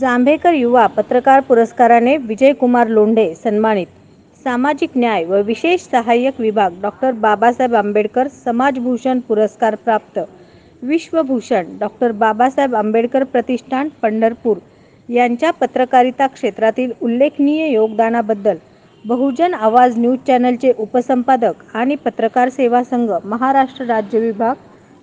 जांभेकर युवा पत्रकार पुरस्काराने विजयकुमार लोंढे सन्मानित. सामाजिक न्याय व विशेष सहाय्यक विभाग डॉक्टर बाबासाहेब आंबेडकर समाजभूषण पुरस्कार प्राप्त. विश्वभूषण डॉक्टर बाबासाहेब आंबेडकर प्रतिष्ठान पंढरपूर यांच्या पत्रकारिता क्षेत्रातील उल्लेखनीय योगदानाबद्दल बहुजन आवाज न्यूज चॅनलचे उपसंपादक आणि पत्रकार सेवा संघ महाराष्ट्र राज्य विभाग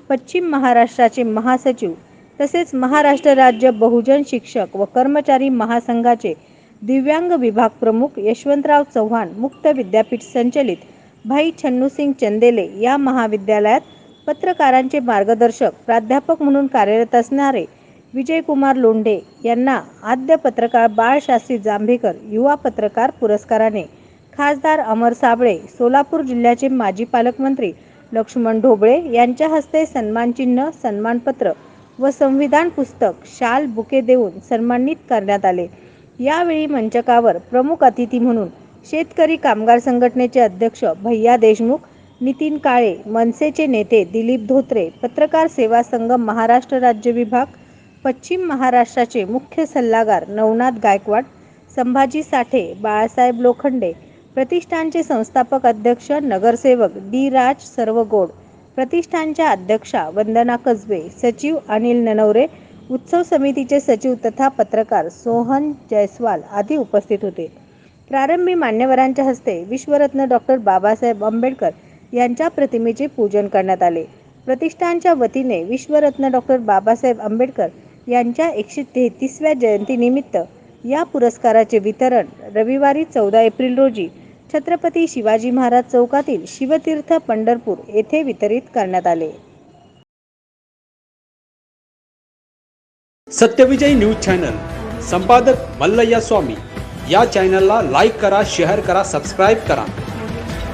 पश्चिम महाराष्ट्राचे महासचिव तसेच महाराष्ट्र राज्य बहुजन शिक्षक व कर्मचारी महासंघाचे दिव्यांग विभाग प्रमुख यशवंतराव चव्हाण मुक्त विद्यापीठ संचलित भाई छन्नूसिंग चंदेले या महाविद्यालयात पत्रकारांचे मार्गदर्शक प्राध्यापक म्हणून कार्यरत असणारे विजयकुमार लोंढे यांना आद्य पत्रकार बाळशास्त्री जांभेकर युवा पत्रकार पुरस्काराने खासदार अमर साबळे सोलापूर जिल्ह्याचे माजी पालकमंत्री लक्ष्मण ढोबळे यांच्या हस्ते सन्मानचिन्ह सन्मानपत्र व संविधान पुस्तक शाल बुके देऊन सन्मानित करण्यात आले. यावेळी मंचकावर प्रमुख अतिथी म्हणून शेतकरी कामगार संघटनेचे अध्यक्ष भैया देशमुख नितीन काळे मनसेचे नेते दिलीप धोत्रे पत्रकार सेवा संघ महाराष्ट्र राज्य विभाग पश्चिम महाराष्ट्राचे मुख्य सल्लागार नवनाथ गायकवाड संभाजी साठे बाळासाहेब लोखंडे प्रतिष्ठानचे संस्थापक अध्यक्ष नगरसेवक डी राज सर्वगोड प्रतिष्ठानच्या अध्यक्षा वंदना कसबे सचिव अनिल ननवरे उत्सव समितीचे सचिव तथा पत्रकार सोहन जयस्वाल आदी उपस्थित होते. प्रारंभी मान्यवरांच्या हस्ते विश्वरत्न डॉक्टर बाबासाहेब आंबेडकर यांच्या प्रतिमेचे पूजन करण्यात आले. प्रतिष्ठानच्या वतीने विश्वरत्न डॉक्टर बाबासाहेब आंबेडकर यांच्या एकशे तेहतीसव्या जयंतीनिमित्त या पुरस्काराचे वितरण रविवारी चौदा एप्रिल रोजी छत्रपती शिवाजी महाराज चौकातील शिवतीर्थ पंढरपूर येथे वितरित करण्यात आले. सत्यविजय न्यूज चॅनल संपादक मल्लय्या स्वामी. या चॅनलला लाईक करा शेअर करा सबस्क्राईब करा.